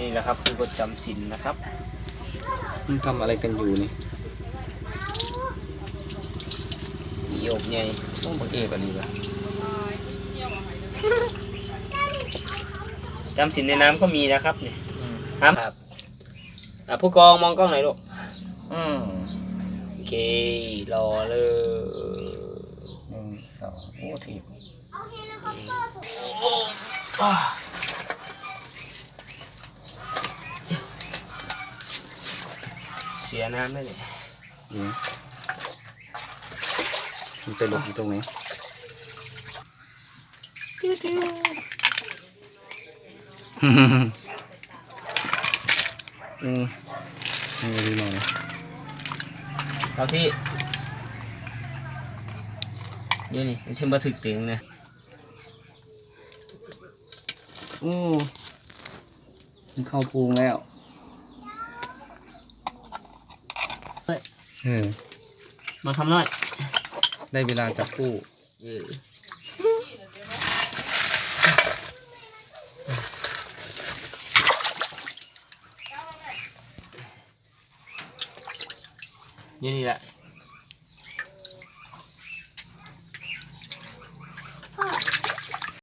นี่แหละครับคือประจำศีลนะครับมันทำอะไรกันอยู่นี่อีโอบใหญ่ต้องบังเอกอันนี้วะจำศีลในน้ำก็มีนะครับเนี่ยครับอะผู้กองมองกล้องหน่อยลูกอืมโอเครอเลยหนึ่งสองโอ้ถีบ เสียน้ำได้เลยนี่มันไปหลบอยู่ตรงไหนอืมให้ดูหน่อยเอาที่เดี๋ยวนี่มันชิมมาถึกถึงนะโอ้มันเข้าพุงแล้ว เออมาทำหน่อย ได้เวลาจับคู่เออนี่นี่แหละ